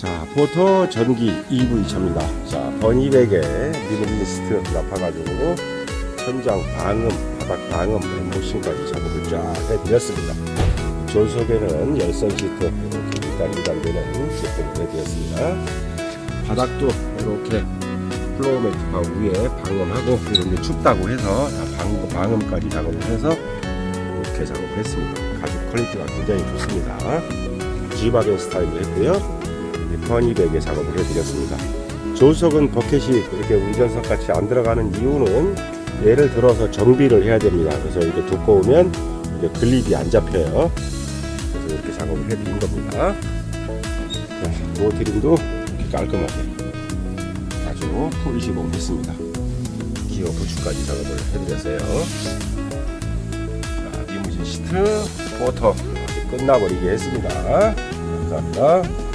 자, 포터 전기 EV 차입니다. 자, 버니백에 리무진스트 납파가지고 천장 방음, 바닥 방음, 엠보싱까지 작업을 쫙 해드렸습니다. 전속에는 열선 시트 이렇게 2단 2단 되는 제품을 해드렸습니다. 바닥도 이렇게 플로어 매트가 위에 방음하고 이런데 춥다고 해서 다 방음, 방음까지 작업을 해서 이렇게 작업을 했습니다. 가죽 퀄리티가 굉장히 좋습니다. G바겐 스타일로 했고요. 퍼니백에 작업을 해드렸습니다. 조석은 버켓이 이렇게 운전석 같이 안 들어가는 이유는 예를 들어서 정비를 해야 됩니다. 그래서 이게 두꺼우면 이게 글립이 안 잡혀요. 그래서 이렇게 작업을 해드린 겁니다. 자, 도어트림도 이렇게 깔끔하게 아주 폴리시범 했습니다. 기어 부츠까지 작업을 해드렸어요. 자, 리무진 시트 포터 끝나버리게 했습니다. 감사합니다.